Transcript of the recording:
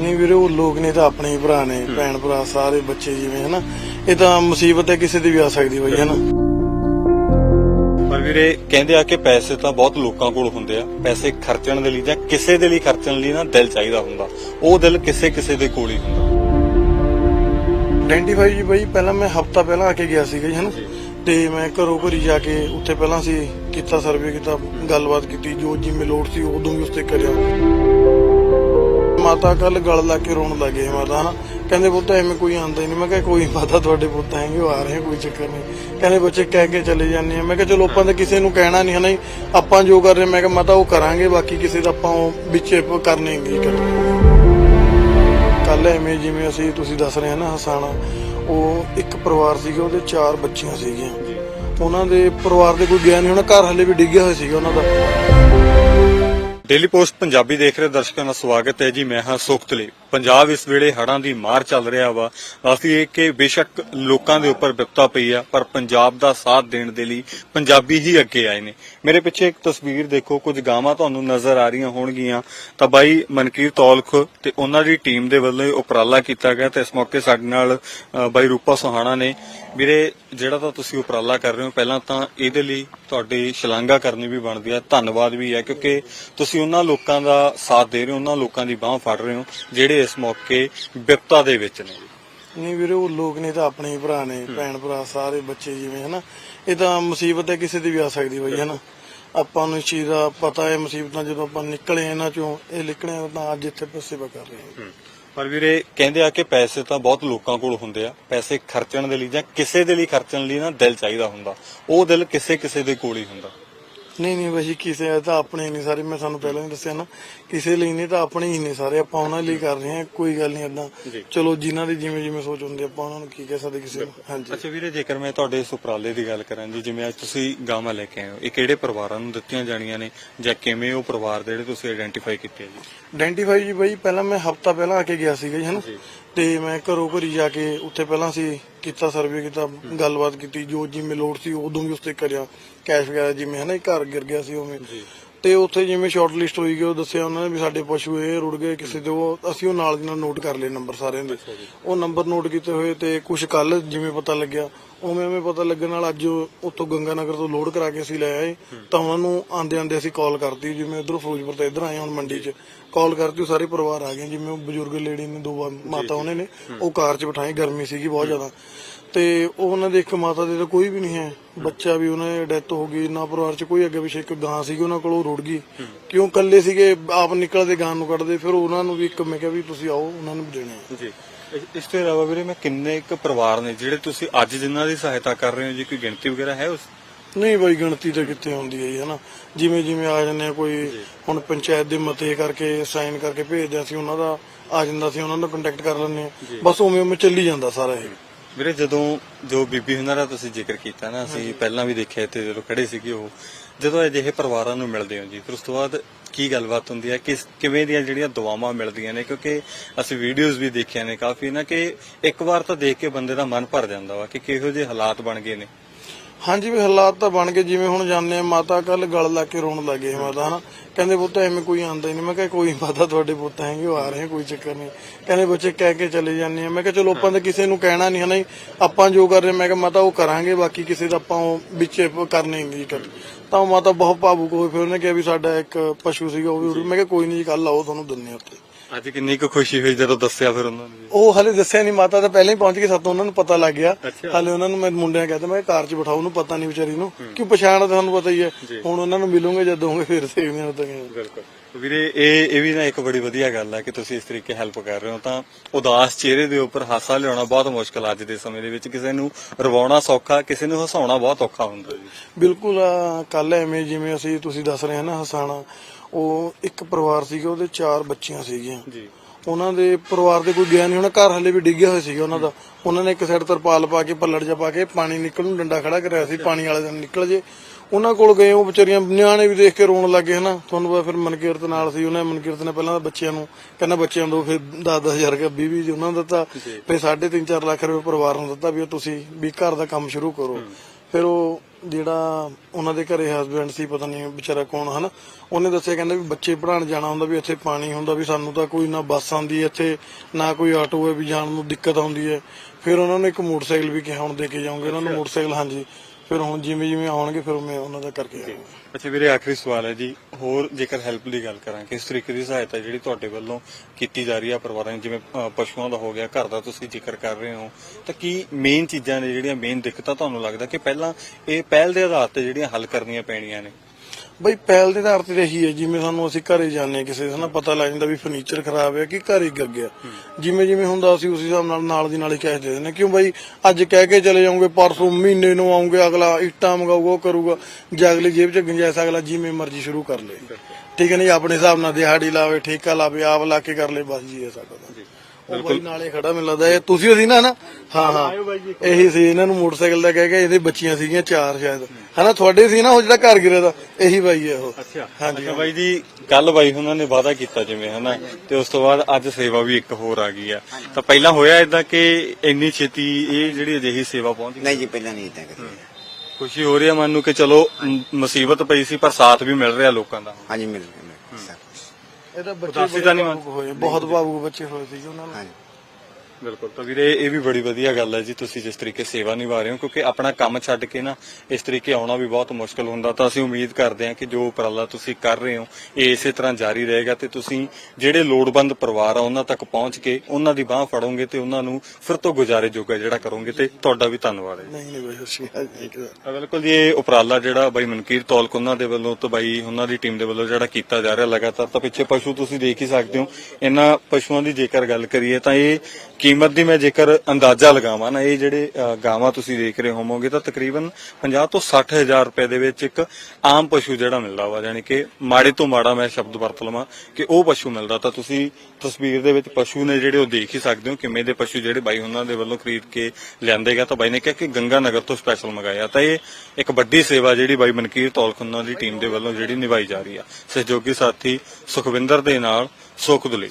ਨਹੀਂ ਵੀਰੇ ਉਹ ਲੋਕ ਨੇ ਤਾਂ ਆਪਣੇ ਹੀ ਭਰਾ ਨੇ ਭੈਣ ਭਰਾ ਸਾਰੇ ਬੱਚੇ ਜਿਵੇਂ ਹਨਾ? ਇਹ ਤਾਂ ਮੁਸੀਬਤ ਹੈ ਕਿਸੇ ਦੀ ਵੀ ਆ ਸਕਦੀ ਬਈ ਹਨਾ? ਪਰ ਵੀਰੇ ਕਹਿੰਦੇ ਆ ਕਿ ਪੈਸੇ ਤਾਂ ਬਹੁਤ ਲੋਕਾਂ ਕੋਲ ਹੁੰਦੇ ਆ। ਪੈਸੇ ਖਰਚਣ ਦੇ ਲਈ ਜਾਂ ਕਿਸੇ ਦੇ ਲਈ ਖਰਚਣ ਲਈ ਨਾ ਦਿਲ ਚਾਹੀਦਾ ਹੁੰਦਾ। ਉਹ ਦਿਲ ਕਿਸੇ ਕਿਸੇ ਦੇ ਕੋਲ ਹੀ ਹੁੰਦਾ। ਆਇਡੈਂਟੀਫਾਈ ਜੀ ਬਈ ਪਹਿਲਾਂ ਮੈਂ ਹਫਤਾ ਪਹਿਲਾਂ ਆ ਕੇ ਗਿਆ ਸੀਗਾ ਜੀ ਹਨਾ? ਤੇ ਮੈਂ ਘਰੋਂ ਘਰੀ ਜਾ ਕੇ ਉੱਥੇ ਪਹਿਲਾਂ ਸੀ ਕੀਤਾ ਸਰਵੇ ਕੀਤਾ ਗੱਲਬਾਤ ਕੀਤੀ ਜੋ ਜਿਵੇਂ ਲੋੜ ਸੀ ਉਦੋਂ ਵੀ ਉਸਤੇ ਕਰਿਆ। ਮਾਤਾ ਕੱਲ ਗਲ ਲਾ ਕੇ ਰੋਣ ਲੱਗੇ ਮਾਤਾ, ਹਨਾ। ਕਹਿੰਦੇ ਪੁੱਤ ਐਵੇਂ ਕੋਈ ਆਂਦਾ ਹੀ ਨਹੀਂ। ਮੈਂ ਕਿਹਾ ਕੋਈ ਨੀ ਤੁਹਾਡੇ ਪੁੱਤ ਹੈਗੇ ਉਹ ਆ ਰਹੇ ਕੋਈ ਚੱਕਰ ਨਹੀਂ। ਕਹਿੰਦੇ ਬੱਚੇ ਕਹਿ ਕੇ ਚਲੇ ਜਾਂਦੇ ਆ। ਮੈਂ ਕਿਹਾ ਚਲੋ ਆਪਾਂ ਤਾਂ ਕਿਸੇ ਨੂੰ ਕਹਿਣਾ ਨਹੀਂ, ਹਨਾ ਆਪਾਂ ਜੋ ਕਰ ਰਹੇ, ਮੈਂ ਕਿਹਾ ਮਾਤਾ ਉਹ ਕਰਾਂਗੇ, ਬਾਕੀ ਕਿਸੇ ਦਾ ਆਪਾਂ ਉਹ ਵਿੱਚ ਕਰਨੇ ਨਹੀਂ ਕਰਨੇ ਕੱਲ ਐਵੇਂ ਜਿਵੇਂ ਅਸੀਂ, ਤੁਸੀਂ ਦੱਸ ਰਹੇ ਨਾ ਹਸਾਣਾ, ਉਹ ਇੱਕ ਪਰਿਵਾਰ ਸੀਗਾ, ਉਹਦੇ ਚਾਰ ਬੱਚੀਆਂ ਸੀਗੀਆਂ। ਉਹਨਾਂ ਦੇ ਪਰਿਵਾਰ ਦੇ ਕੋਈ ਗਿਆ ਨਹੀਂ ਉਹਨਾਂ ਘਰ ਹਲੇ ਵੀ ਡਿੱਗਿਆ ਹੋਇਆ ਸੀਗਾ ਉਹਨਾਂ ਦਾ। ਡੇਲੀ ਪੋਸਟ ਪੰਜਾਬੀ ਦੇਖ ਰਹੇ ਦਰਸ਼ਕਾਂ ਦਾ ਸਵਾਗਤ ਹੈ ਜੀ ਮੈਂ ਹਾਂ ਸੁਖਤਲੀ ਪੰਜਾਬ ਇਸ ਵੇਲੇ ਹੜਾਂ ਦੀ ਮਾਰ ਚੱਲ ਰਿਹਾ ਵਾ। ਅਸੀਂ ਇਹ ਕਿ ਬੇਸ਼ੱਕ ਲੋਕਾਂ ਦੇ ਉੱਪਰ ਵਿਪਤਾ ਪਈ ਆ, ਪਰ ਪੰਜਾਬ ਦਾ ਸਾਥ ਦੇਣ ਦੇ ਲਈ ਪੰਜਾਬੀ ਹੀ ਅੱਗੇ ਆਏ ਨੇ। ਮੇਰੇ ਪਿੱਛੇ ਇੱਕ ਤਸਵੀਰ ਦੇਖੋ, ਕੁਝ ਗਾਵਾਂ ਤੁਹਾਨੂੰ ਨਜ਼ਰ ਆ ਰਹੀਆਂ ਹੋਣਗੀਆਂ। ਤਾਂ ਬਾਈ ਮਨਕੀਰ ਤੌਲਖ ਤੇ ਉਹਨਾਂ ਦੀ ਟੀਮ ਦੇ ਵੱਲੋਂ ਇਹ ਉਪਰਾਲਾ ਕੀਤਾ ਗਿਆ ਤੇ ਇਸ ਮੌਕੇ ਸਾਡੇ ਨਾਲ ਬਾਈ ਰੂਪਾ ਸੋਹਾਣਾ ਨੇ। ਵੀਰੇ, ਜਿਹੜਾ ਤਾਂ ਤੁਸੀਂ ਉਪਰਾਲਾ ਕਰ ਰਹੇ ਹੋ, ਪਹਿਲਾਂ ਤਾਂ ਇਹਦੇ ਲਈ ਤੁਹਾਡੀ ਸ਼ਲਾਘਾ ਕਰਨੀ ਵੀ ਬਣਦੀ ਹੈ ਧੰਨਵਾਦ ਵੀ ਹੈ ਕਿਉਂਕਿ ਤੁਸੀਂ ਉਹਨਾਂ ਲੋਕਾਂ ਦਾ ਸਾਥ ਦੇ ਰਹੇ ਹੋ, ਉਹਨਾਂ ਲੋਕਾਂ ਦੀ ਬਾਹ ਫੜ ਰਹੇ ਹੋ, ਜਿਹੜੇ ਇਸ ਮੌਕੇ ਵਿਪਤਾ ਦੇ ਵਿੱਚ ਨੇ। ਨਹੀਂ ਵੀਰੇ ਉਹ ਲੋਕ ਨੇ ਤਾਂ ਆਪਣੇ ਹੀ ਭਰਾ ਨੇ ਭੈਣ ਭਰਾ ਸਾਰੇ ਬੱਚੇ ਜਿਵੇਂ ਹਨਾ। ਇਹ ਤਾਂ ਮੁਸੀਬਤ ਹੈ ਕਿਸੇ ਦੀ ਵੀ ਆ ਸਕਦੀ ਬਈ ਹਨਾ। ਆਪਾਂ ਨੂੰ ਇਸ ਚੀਜ਼ ਦਾ ਪਤਾ ਹੈ ਮੁਸੀਬਤਾਂ ਜਦੋਂ ਆਪਾਂ ਨਿਕਲੇ ਇਹਨਾਂ ਚੋਂ ਇਹ ਨਿਕਲੇ ਤਾਂ ਅੱਜ ਇੱਥੇ ਸੇਵਾ ਕਰ ਰਹੇ ਹਾਂ। ਪਰ ਵੀਰੇ ਕਹਿੰਦੇ ਆ ਕਿ ਪੈਸੇ ਤਾਂ ਬਹੁਤ ਲੋਕਾਂ ਕੋਲ ਹੁੰਦੇ ਆ। ਪੈਸੇ ਖਰਚਣ ਦੇ ਲਈ ਜਾਂ ਕਿਸੇ ਦੇ ਲਈ ਖਰਚਣ ਲਈ ਨਾ ਦਿਲ ਚਾਹੀਦਾ ਹੁੰਦਾ। ਉਹ ਦਿਲ ਕਿਸੇ ਕਿਸੇ ਦੇ ਕੋਲ ਹੀ ਹੁੰਦਾ। ਨਹੀਂ ਨਹੀਂ ਬਈ ਕਿਸੇ ਇਹ ਤਾਂ ਆਪਣੇ ਨਹੀਂ ਸਾਰੇ ਮੈਂ ਤੁਹਾਨੂੰ ਪਹਿਲਾਂ ਹੀ ਦੱਸਿਆ ਨਾ ਕਿਸੇ ਲਈ ਨਹੀਂ ਤਾਂ ਆਪਣੇ ਹੀ ਨੇ ਸਾਰੇ ਆਪਾਂ ਉਹਨਾਂ ਲਈ ਕਰ ਰਹੇ ਹਾਂ ਕੋਈ ਗੱਲ ਨਹੀਂ ਏਦਾਂ। ਜੀ। ਚਲੋ ਜਿਨ੍ਹਾਂ ਦੀ ਜਿਵੇਂ ਜਿਵੇਂ ਸੋਚ ਹੁੰਦੀ ਆ, ਆਪਾਂ ਉਹਨਾਂ ਨੂੰ ਕੀ ਕਹਿ ਸਕਦੇ ਕਿਸੇ ਨੂੰ? ਹਾਂਜੀ। ਅੱਛਾ ਵੀਰੇ ਜੇਕਰ ਮੈਂ ਤੁਹਾਡੇ ਇਸ ਉਪਰਾਲੇ ਦੀ ਗੱਲ ਕਰਾਂ ਜੀ ਜਿਵੇਂ ਅੱਜ ਤੁਸੀਂ ਗਾਵਾਂ ਲੈ ਕੇ ਆਏ ਹੋ ਇਹ ਕਿਹੜੇ ਪਰਿਵਾਰਾਂ ਨੂੰ ਦਿੱਤੀਆਂ ਜਾਣੀਆਂ ਨੇ ਜਾਂ ਕਿਵੇਂ ਉਹ ਪਰਿਵਾਰ ਦੇ ਜਿਹੜੇ ਤੁਸੀਂ ਆਇਡੈਂਟੀਫਾਈ ਕੀਤੇ ਆ ਜੀ? ਆਇਡੈਂਟੀਫਾਈ ਜੀ ਬਈ ਪਹਿਲਾਂ ਮੈਂ ਹਫਤਾ ਪਹਿਲਾਂ ਆ ਕੇ ਗਿਆ ਸੀਗਾ ਜੀ ਹਨਾ? ਜੀ। ਤੇ ਮੈਂ ਘਰੋਂ ਘਰੀ ਜਾ ਕੇ ਉੱਥੇ ਪਹਿਲਾਂ ਸੀ ਕੀਤਾ ਸਰਵੇ ਕੀਤਾ ਗੱਲਬਾਤ ਕੀਤੀ ਜੋ ਜਿਵੇਂ ਲੋੜ ਸੀ ਉਦੋਂ ਵੀ ਉਸਤੇ ਕਰਿਆ ਕੈਸ਼ ਵਗੈਰਾ ਜਿਵੇਂ ਹਨਾ ਘਰ ਗਿਰ ਗਿਆ ਸੀ ਉਵੇਂ। ਤੇ ਉੱਥੇ ਜਿਵੇਂ ਸ਼ਾਰਟ ਲਿਸਟ ਹੋਈ ਗਈ ਉਹ ਦੱਸਿਆ ਉਹਨਾਂ ਨੇ ਵੀ ਸਾਡੇ ਪਸ਼ੂ ਇਹ ਰੁੜ ਗਏ ਕਿਸੇ ਦੇ ਉਹ ਅਸੀਂ ਉਹ ਨਾਲ ਦੀ ਨਾਲ ਨੋਟ ਕਰ ਲਏ ਨੰਬਰ ਸਾਰਿਆਂ ਦੇ। ਉਹ ਨੰਬਰ ਨੋਟ ਕੀਤੇ ਹੋਏ ਤੇ ਕੁਝ ਕੱਲ ਜਿਵੇਂ ਪਤਾ ਲੱਗਿਆ ਉਵੇਂ ਉਵੇਂ ਪਤਾ ਲੱਗਣ ਨਾਲ ਅੱਜ ਉੱਥੋਂ ਗੰਗਾਨਗਰ ਤੋਂ ਲੋਡ ਕਰਾ ਕੇ ਅਸੀਂ ਲੈ ਆਏ। ਤਾਂ ਉਹਨਾਂ ਨੂੰ ਆਂਦੇ ਆਂਦੇ ਅਸੀਂ ਕਾਲ ਕਰਤੀ ਜਿਵੇਂ ਉਧਰੋਂ ਫਿਰੋਜ਼ਪੁਰ ਤੋਂ ਇੱਧਰ ਆਏ ਹੁਣ ਮੰਡੀ 'ਚ। ਕਾਲ ਕਰਤੀ ਉਹ ਸਾਰੇ ਪਰਿਵਾਰ ਆ ਗਏ ਜਿਵੇਂ ਉਹ ਬਜ਼ੁਰਗ ਲੇਡੀ ਨੇ ਦੋ ਵਾ- ਮਾਤਾ ਉਹਨੇ ਨੇ ਉਹ ਕਾਰ 'ਚ ਬਿਠਾਈ ਗਰਮੀ ਸੀਗੀ ਬਹੁਤ ਜ਼ਿਆਦਾ। ਤੇ ਉਹ ਉਹਨਾਂ ਦੇ ਇੱਕ ਮਾਤਾ ਦੇ ਤਾਂ ਕੋਈ ਵੀ ਨਹੀਂ ਹੈ। ਬੱਚਾ ਵੀ ਉਹਨਾਂ ਦੀ ਡੈਥ ਹੋ ਗਈ ਨਾ ਪਰਿਵਾਰ 'ਚ ਕੋਈ ਅੱਗੇ ਪਿੱਛੇ ਇੱਕ ਗਾਂ ਸੀਗੀ ਉਹਨਾਂ ਕੋਲ ਉਹ ਰੁੜ ਗਈ। ਕਿਉਂ ਇਕੱਲੇ ਸੀਗੇ ਆਪ ਨਿਕਲਦੇ ਗਾਂ ਨੂੰ ਕੱਢਦੇ ਫਿਰ ਉਹਨਾਂ ਨੂੰ ਵੀ ਇੱਕ ਮੈਂ ਕਿਹਾ ਵੀ ਤੁਸੀਂ ਆਓ ਉਹਨਾਂ ਨੂੰ ਵੀ ਦੇਣੇ ਆ। ਜੀ। ਇਸ- ਇਸ ਤੋਂ ਇਲਾਵਾ ਵੀਰੇ ਮੈਂ ਕਿੰਨੇ ਇੱਕ ਪਰਿਵਾਰ ਨੇ ਜਿਹੜੇ ਤੁਸੀਂ ਅੱਜ ਜਿਨ੍ਹਾਂ ਦੀ ਸਹਾਇਤਾ ਕਰ ਰਹੇ ਹੋ ਜੀ ਕੋਈ ਗਿਣਤੀ ਵਗੈਰਾ ਹੈ ਉਸ ਨਹੀਂ ਬਈ ਗਿਣਤੀ ਤਾਂ ਕਿੱਥੇ ਹੁੰਦੀ ਹੈ ਜੀ ਹਨਾ ਜਿਵੇਂ ਜਿਵੇਂ ਆ ਜਾਂਦੇ ਆ ਕੋਈ ਹੁਣ ਪੰਚਾਇਤ ਦੇ ਮਤੇ ਕਰਕੇ ਸਾਈਨ ਕਰਕੇ ਭੇਜਦੇ ਆ, ਅਸੀਂ ਉਹਨਾਂ ਦਾ ਆ ਜਾਂਦਾ ਸੀ ਉਹਨਾਂ ਨਾਲ ਕੰਟੈਕਟ ਕਰ ਲੈਂਦੇ ਆ ਬਸ ਉਵੇਂ ਉਵੇਂ ਚੱਲੀ ਜਾਂਦਾ ਸਾਰਾ ਇਹ। ਵੀਰੇ ਜਦੋਂ ਜੋ ਬੀਬੀ ਹੁਣਾਂ ਦਾ ਤੁਸੀਂ ਜ਼ਿਕਰ ਕੀਤਾ ਨਾ ਅਸੀਂ ਪਹਿਲਾਂ ਵੀ ਦੇਖਿਆ ਇੱਥੇ ਜਦੋਂ ਖੜੇ ਸੀਗੇ ਉਹ ਜਦੋਂ ਅਜਿਹੇ ਪਰਿਵਾਰਾਂ ਨੂੰ ਮਿਲਦੇ ਹੋ ਜੀ ਫਿਰ ਉਸ ਤੋਂ ਬਾਅਦ ਕੀ ਗੱਲਬਾਤ ਹੁੰਦੀ ਹੈ? ਕਿਸ ਕਿਵੇਂ ਦੀਆਂ ਜਿਹੜੀਆਂ ਦੁਆਵਾਂ ਮਿਲਦੀਆਂ ਨੇ? ਕਿਉਂਕਿ ਅਸੀਂ ਵੀਡੀਓਜ਼ ਵੀ ਦੇਖਿਆ ਨੇ ਕਾਫੀ ਨਾ ਕਿ ਇੱਕ ਵਾਰ ਤਾਂ ਦੇਖ ਕੇ ਬੰਦੇ ਦਾ ਮਨ ਭਰ ਜਾਂਦਾ ਵਾ ਕਿ ਕਿਹੋ ਜਿਹੇ ਹਾਲਾਤ ਬਣ ਗਏ ਨੇ। ਹਾਂਜੀ ਵੀ ਹਾਲਾਤ ਤਾਂ ਬਣ ਗਏ, ਜਿਵੇਂ ਹੁਣ ਜਾਂਦੇ ਆ ਮਾਤਾ ਕੱਲ ਗਲ ਲਾ ਕੇ ਰੋਣ ਲੱਗੇ ਮਾਤਾ, ਹਨਾ। ਕਹਿੰਦੇ ਪੁੱਤ ਐਵੇਂ ਕੋਈ ਆਂਦਾ ਹੀ ਨਹੀਂ। ਮੈਂ ਕਿਹਾ ਕੋਈ ਨੀ ਪਤਾ ਤੁਹਾਡੇ ਪੁੱਤ ਹੈਗੇ, ਉਹ ਆ ਰਹੇ ਕੋਈ ਚੱਕਰ ਨਹੀਂ। ਕਹਿੰਦੇ ਬੱਚੇ ਕਹਿ ਕੇ ਚਲੇ ਜਾਂਦੇ ਆ ਮੈਂ ਕਿਹਾ ਚਲੋ ਆਪਾਂ ਤਾਂ ਕਿਸੇ ਨੂੰ ਕਹਿਣਾ ਨਹੀਂ, ਹਨਾ ਆਪਾਂ ਜੋ ਕਰ ਰਹੇ, ਮੈਂ ਕਿਹਾ ਮਾਤਾ ਉਹ ਕਰਾਂਗੇ, ਬਾਕੀ ਕਿਸੇ ਦਾ ਆਪਾਂ ਉਹ ਵਿੱਚ ਕਰਨੇ ਨਹੀਂ ਕਰ ਤਾਂ ਉਹ ਮਾਤਾ ਬਹੁਤ ਭਾਵੁਕ ਹੋਈ ਫਿਰ ਉਹਨੇ ਕਿਹਾ ਵੀ ਸਾਡਾ ਇੱਕ ਪਸ਼ੂ ਸੀਗਾ, ਉਹ ਵੀ ਮੈਂ ਕਿਹਾ ਕੋਈ ਨਹੀਂ ਕੱਲ ਆਓ, ਤੁਹਾਨੂੰ ਦਿੰਨੇ ਆ ਅੱਜ ਕਿੰਨੀ ਕੁ ਖੁਸ਼ੀ ਹੋਈ ਜਦੋਂ ਦੱਸਿਆ ਫਿਰ ਉਹਨਾਂ ਨੇ? ਉਹ ਹਲੇ ਦੱਸਿਆ ਨਹੀਂ ਮਾਤਾ ਤਾਂ ਪਹਿਲਾਂ ਹੀ ਪਹੁੰਚ ਗਈ ਸਾਤੋਂ ਉਹਨਾਂ ਨੂੰ ਪਤਾ ਲੱਗ ਗਿਆ। ਅੱਛਾ। ਹਲੇ ਉਹਨਾਂ ਨੂੰ ਮੈਂ ਮੁੰਡਿਆਂ ਕਹਿੰਦਾ ਮੈਂ ਕਾਰ 'ਚ ਬਿਠਾਓ ਉਹਨੂੰ ਪਤਾ ਨਹੀਂ ਵਿਚਾਰੀ ਨੂੰ। ਕਿਉਂ ਪਛਾਣ ਤਾਂ ਤੁਹਾਨੂੰ ਪਤਾ ਹੀ ਹੈ। ਹੁਣ ਉਹਨਾਂ ਨੂੰ ਮਿਲੂਗੇ ਜਦ ਹੋਗੇ ਫਿਰ ਦੇਖਦੇ ਹਾਂ ਤਾਂ। ਬਿਲਕੁਲ। ਵੀਰੇ ਇਹ ਇਹ ਵੀ ਨਾ ਇੱਕ ਬੜੀ ਵਧੀਆ ਗੱਲ ਹੈ ਕਿ ਤੁਸੀਂ ਇਸ ਤਰੀਕੇ ਹੈਲਪ ਕਰ ਰਹੇ ਹੋ ਤਾਂ ਉਦਾਸ ਚਿਹਰੇ ਦੇ ਉੱਪਰ ਹਾਸਾ ਲਿਆਉਣਾ ਬਹੁਤ ਮੁਸ਼ਕਲ ਆ ਅੱਜ ਦੇ ਸਮੇਂ ਦੇ ਵਿੱਚ। ਕਿਸੇ ਨੂੰ ਰਵਾਉਣਾ ਸੌਖਾ ਕਿਸੇ ਨੂੰ ਹਸਾਉਣਾ ਬਹੁਤ ਔਖਾ ਹੁੰਦਾ ਜੀ। ਬਿਲਕੁਲ ਕੱਲ ਐਵੇਂ ਜਿਵੇਂ ਅਸੀਂ ਤੁਸੀਂ ਦੱਸ ਰਹੇ ਹੋ ਨਾ ਹਸਾਣਾ ਉਹ ਇੱਕ ਪਰਿਵਾਰ ਸੀਗਾ ਉਹਦੇ ਚਾਰ ਬੱਚੀਆਂ ਸੀਗੀਆਂ। ਜੀ। ਉਹਨਾਂ ਦੇ ਪਰਿਵਾਰ ਦੇ ਕੋਈ ਗਿਆ ਨਹੀਂ ਉਹਨਾਂ ਘਰ ਹਲੇ ਵੀ ਡਿੱਗਿਆ ਹੋਇਆ ਸੀਗਾ ਉਹਨਾਂ ਦਾ। ਉਹਨਾਂ ਨੇ ਇੱਕ ਸਾਈਡ ਤਰਪਾਲ ਪਾ ਕੇ ਪੱਲੜ ਜਾ ਪਾ ਕੇ ਪਾਣੀ ਨਿਕਲ ਨੂੰ ਡੰਡਾ ਖੜਾ ਕਰਿਆ ਸੀ ਪਾਣੀ ਵਾਲੇ ਦਿਨ ਨਿਕਲ ਜੇ। ਉਹਨਾਂ ਕੋਲ ਗਏ ਉਹ ਵਿਚਾਰੀਆਂ ਨਿਆਣੇ ਵੀ ਦੇਖ ਕੇ ਰੋਣ ਲੱਗੇ ਹਨਾ। ਤੁਹਾਨੂੰ ਪਤਾ ਫਿਰ ਮਨਕੀਰਤ ਨਾਲ ਸੀ ਉਹਨੇ ਮਨਕੀਰਤ ਨੇ ਪਹਿਲਾਂ ਬੱਚਿਆਂ ਨੂੰ ਕਹਿੰਦਾ ਬੱਚਿਆਂ ਨੂੰ ਫਿਰ 10-10000 ਰੁਪਏ 20 ਜੀ ਉਹਨਾਂ ਨੂੰ ਦਿੱਤਾ। ਫਿਰ 3.5 4 ਲੱਖ ਰੁਪਏ ਪਰਿਵਾਰ ਨੂੰ ਦਿੱਤਾ ਵੀ ਤੁਸੀਂ ਵੀ ਘਰ ਦਾ ਕੰਮ ਸ਼ੁਰੂ ਕਰੋ। ਫਿਰ ਉਹ ਜਿਹੜਾ ਉਹਨਾਂ ਦੇ ਘਰੇ ਹਸਬੰਡ ਸੀ ਪਤਾ ਨਹੀਂ ਵਿਚਾਰਾ ਕੌਣ ਹਨਾ? ਉਹਨੇ ਦੱਸਿਆ ਕਹਿੰਦਾ ਵੀ ਬੱਚੇ ਪੜਾਉਣ ਜਾਣਾ ਹੁੰਦਾ ਵੀ ਇੱਥੇ ਪਾਣੀ ਹੁੰਦਾ ਵੀ ਸਾਨੂੰ ਤਾਂ ਕੋਈ ਨਾ ਬੱਸ ਆਉਂਦੀ ਹੈ ਇੱਥੇ ਨਾ ਕੋਈ ਆਟੋ ਹੈ ਵੀ ਜਾਣ ਨੂੰ ਦਿੱਕਤ ਆਉਂਦੀ ਹੈ। ਫਿਰ ਉਹਨਾਂ ਨੇ ਇੱਕ ਮੋਟਰਸਾਈਕਲ ਵੀ ਕਿਹਾ ਹੁਣ ਦੇ ਕੇ ਜਾਓਗੇ ਉਹਨਾਂ ਨੂੰ ਮੋਟਰਸਾਈਕਲ ਹਾਂਜੀ। ਫਿਰ ਹੁਣ ਜਿਵੇਂ ਜਿਵੇਂ ਆਉਣਗੇ ਫਿਰ ਮੈਂ ਉਹਨਾਂ ਦਾ ਕਰਕੇ ਆਵਾਂਗਾ। ਅੱਛਾ ਵੀਰੇ ਆਖਰੀ ਸਵਾਲ ਹੈ ਜੀ। ਹੋਰ ਜੇਕਰ ਹੈਲਪ ਦੀ ਗੱਲ ਕਰਾਂ ਕਿਸ ਤਰੀਕੇ ਦੀ ਸਹਾਇਤਾ ਜਿਹੜੀ ਤੁਹਾਡੇ ਵੱਲੋਂ ਕੀਤੀ ਜਾ ਰਹੀ ਹੈ ਪਰਿਵਾਰਾਂ ਨੂੰ? ਜਿਵੇਂ ਅ, ਪਸ਼ੂਆਂ ਦਾ ਹੋ ਗਿਆ ਘਰ ਦਾ ਤੁਸੀਂ ਜ਼ਿਕਰ ਕਰ ਰਹੇ ਹੋ। ਤਾਂ ਕੀ ਮੇਨ ਚੀਜ਼ਾਂ ਨੇ ਜਿਹੜੀਆਂ ਮੇਨ ਦਿੱਕਤਾਂ ਤੁਹਾਨੂੰ ਲੱਗਦਾ ਕਿ ਪਹਿਲਾਂ ਇਹ ਪਹਿਲ ਦੇ ਆਧਾਰ ਤੇ ਜਿਹੜੀਆਂ ਹੱਲ ਕਰਨੀਆਂ ਪੈਣੀਆਂ ਨੇ? ਬਈ ਪਹਿਲ ਦੇ ਆਧਾਰ ਤੇ ਤਾਂ ਹੈ, ਜਿਵੇਂ ਸਾਨੂੰ ਅਸੀਂ ਘਰੇ ਜਾਂਦੇ ਕਿਸੇ ਦਾ ਨਾ ਪਤਾ ਲੱਗ ਜਾਂਦਾ ਵੀ ਫਰਨੀਚਰ ਖਰਾਬ ਹੈ ਕਿ ਘਰ ਹੀ ਗਿਰ ਜਿਵੇਂ ਜਿਵੇਂ ਹੁੰਦਾ ਅਸੀਂ ਉਸ ਹਿਸਾਬ ਨਾਲ ਨਾਲ ਦੀ ਨਾਲ ਹੀ ਕੈਸ਼ ਦੇ ਦਿੰਦੇ ਕਿਉਂ ਬਈ ਅੱਜ ਕਹਿ ਕੇ ਚਲੇ ਜਾਓਗੇ, ਪਰਸੋਂ ਮਹੀਨੇ ਨੂੰ ਆਉਂਗੇ, ਅਗਲਾ ਇੱਟਾਂ ਮੰਗਾਊਗਾ, ਉਹ ਕਰੂਗਾ। ਜੇ ਅਗਲੀ ਜੇਬ 'ਚ ਗੁੰਜਾਇਸ਼, ਅਗਲਾ ਜਿਵੇਂ ਮਰਜ਼ੀ ਸ਼ੁਰੂ ਕਰ ਲੇ। ਠੀਕ ਹੈ ਨਹੀਂ ਆਪਣੇ ਹਿਸਾਬ ਨਾਲ ਦਿਹਾੜੀ ਲਾਵੇ, ਠੇਕਾ ਲਾਵੇ, ਆਪ ਲਾ ਕੇ ਕਰ ਲੇ, ਬਸ ਜੀ, ਇਹ ਸਾਡਾ। ਉਹ ਬਾਈ ਨਾਲੇ ਖੜਾ ਮੈਨੂੰ ਲੱਗਦਾ ਇਹ ਤੁਸੀਂ ਸੀ ਨਾ ਨਾ? ਹਾਂ ਹਾਂ। ਇਹੀ ਸੀ ਇਹਨਾਂ ਨੂੰ ਮੋਟਰਸਾਈਕਲ ਦਾ ਕਹਿ ਕੇ ਇਹਦੇ ਬੱਚੀਆਂ ਸੀਗੀਆਂ ਚਾਰ ਸ਼ਾਇਦ। ਹਨਾ ਤੁਹਾਡੇ ਸੀ ਨਾ ਉਹ ਜਿਹੜਾ ਘਰ ਗਿਰੇ ਦਾ? ਇਹੀ ਬਾਈ ਹੈ ਉਹ। ਅੱਛਾ। ਹਾਂਜੀ ਅੱਛਾ ਬਾਈ ਜੀ ਕੱਲ ਬਾਈ ਉਹਨਾਂ ਨੇ ਵਾਅਦਾ ਕੀਤਾ ਜਿਵੇਂ ਹਨਾ? ਤੇ ਉਸ ਤੋਂ ਬਾਅਦ ਅੱਜ ਸੇਵਾ ਵੀ ਇੱਕ ਹੋਰ ਆ ਗਈ ਆ। ਤਾਂ ਪਹਿਲਾਂ ਹੋਇਆ ਇਦਾਂ ਕਿ ਇੰਨੀ ਛੇਤੀ ਇਹ ਜਿਹੜੀ ਅਜਿਹੀ ਸੇਵਾ ਪਹੁੰਚ ਗਈ? ਨਹੀਂ ਜੀ ਪਹਿਲਾਂ ਨਹੀਂ ਇਦਾਂ ਕਰੀ। ਖੁਸ਼ੀ ਹੋ ਰਹੀ ਹੈ ਮਨ ਨੂੰ ਕਿ ਚਲੋ ਮੁਸੀਬਤ ਪਈ ਸੀ ਪਰ ਸਾਥ ਵੀ ਮਿਲ ਰਿਹਾ ਲੋਕਾਂ ਦਾ। ਹਾਂਜੀ ਮਿਲ ਸਭ ਕੁਛ। ਇਹਦਾ ਬੱਚੇ ਉਦਾਸੀ ਤਾਂ ਨਹੀਂ ਬਹੁਤ ਭਾਵੁਕ ਬੱਚੇ ਹੋਏ ਸੀਗੇ ਉਹਨਾਂ ਨੂੰ ਹਾਂਜੀ ਬਿਲਕੁਲ ਤਾਂ ਵੀਰੇ ਇਹ ਵੀ ਬੜੀ ਵਧੀਆ ਗੱਲ ਹੈ ਜੀ ਤੁਸੀਂ ਜਿਸ ਤਰੀਕੇ ਸੇਵਾ ਨਿਭਾ ਰਹੇ ਹੋ ਕਿਉਂਕਿ ਆਪਣਾ ਕੰਮ ਛੱਡ ਕੇ ਨਾ ਇਸ ਤਰੀਕੇ ਆਉਣਾ ਵੀ ਬਹੁਤ ਮੁਸ਼ਕਲ ਹੁੰਦਾ ਤਾਂ ਅਸੀਂ ਉਮੀਦ ਕਰਦੇ ਹਾਂ ਕਿ ਜੋ ਉਪਰਾਲਾ ਤੁਸੀਂ ਕਰ ਰਹੇ ਹੋ ਇਹ ਇਸੇ ਤਰ੍ਹਾਂ ਜਾਰੀ ਰਹੇਗਾ ਤੇ ਤੁਸੀਂ ਜਿਹੜੇ ਲੋੜਵੰਦ ਪਰਿਵਾਰ ਆ ਉਹਨਾਂ ਤੱਕ ਪਹੁੰਚ ਕੇ ਉਹਨਾਂ ਦੀ ਬਾਹ ਫੜੋਗੇ ਤੇ ਉਹਨਾਂ ਨੂੰ ਫਿਰ ਤੋਂ ਗੁਜ਼ਾਰੇ ਜੋਗਾ ਜਿਹੜਾ ਕਰੋਗੇ ਤੇ ਤੁਹਾਡਾ ਵੀ ਧੰਨਵਾਦ ਹੈ ਜੀ। ਨਹੀਂ ਨਹੀਂ ਬਾਈ ਕਿਹਾ ਤਾਂ ਬਿਲਕੁਲ ਜੀ ਇਹ ਉਪਰਾਲਾ ਜਿਹੜਾ ਬਾਈ ਮਨਕੀਰ ਤੌਲਕ ਉਹਨਾਂ ਦੇ ਵੱਲੋਂ ਤੇ ਬਾਈ ਉਹਨਾਂ ਦੀ ਟੀਮ ਦੇ ਵੱਲੋਂ ਜਿਹੜਾ ਕੀਤਾ ਜਾ ਰਿਹਾ ਲਗਾਤਾਰ ਤਾਂ ਪਿੱਛੇ ਪਸ਼ੂ ਤੁਸੀਂ ਦੇਖ ਹੀ ਸਕਦੇ ਹੋ ਇਹਨਾਂ ਪਸ਼ੂਆਂ ਦੀ ਜੇਕਰ ਗੱਲ ਕਰੀਏ ਤਾਂ ਇਹ ਕੀਮਤ ਦੀ ਮੈਂ ਜੇਕਰ ਅੰਦਾਜ਼ਾ ਲਗਾਵਾਂ ਨਾ, ਇਹ ਜਿਹੜੇ ਗਾਵਾਂ ਤੁਸੀਂ ਦੇਖ ਰਹੇ ਹੋਵੋਗੇ, ਤਾਂ ਤਕਰੀਬਨ 50 ਤੋਂ 60 ਹਜ਼ਾਰ ਰੁਪਏ ਦੇ ਵਿੱਚ ਇੱਕ ਆਮ ਪਸ਼ੂ ਜਿਹੜਾ ਮਿਲਦਾ ਵਾ ਯਾਨੀ ਕਿ ਮਾੜੇ ਤੋਂ ਮਾੜਾ ਮੈਂ ਸ਼ਬਦ ਵਰਤ ਲਵਾਂ ਕਿ ਉਹ ਪਸ਼ੂ ਮਿਲਦਾ। ਤਾਂ ਤੁਸੀਂ ਤਸਵੀਰ ਦੇ ਵਿੱਚ ਪਸ਼ੂ ਨੇ ਜਿਹੜੇ ਉਹ ਦੇਖ ਹੀ ਸਕਦੇ ਹੋ, ਕਿਵੇਂ ਦੇ ਪਸ਼ੂ ਜਿਹੜੇ ਬਾਈ ਉਹਨਾਂ ਦੇ ਵੱਲੋਂ ਖਰੀਦ ਕੇ ਲਿਆਂਦੇਗਾ ਤਾਂ ਬਾਈ ਨੇ ਕਿਹਾ ਕਿ ਗੰਗਾ ਨਗਰ ਤੋਂ ਸਪੈਸ਼ਲ ਮੰਗਾਇਆ। ਤਾਂ ਇਹ ਇੱਕ ਵੱਡੀ ਸੇਵਾ ਜਿਹੜੀ ਬਾਈ ਮਨਕੀਰ ਤੌਲਖੰਨਾ ਦੀ ਟੀਮ ਦੇ ਵੱਲੋਂ ਜਿਹੜੀ ਨਿਭਾਈ ਜਾ ਰਹੀ ਆ। ਸਹਿਯੋਗੀ ਸਾਥੀ ਸੁਖਵਿੰਦਰ ਦੇ ਨਾਲ ਸੁਖਦਲੀ।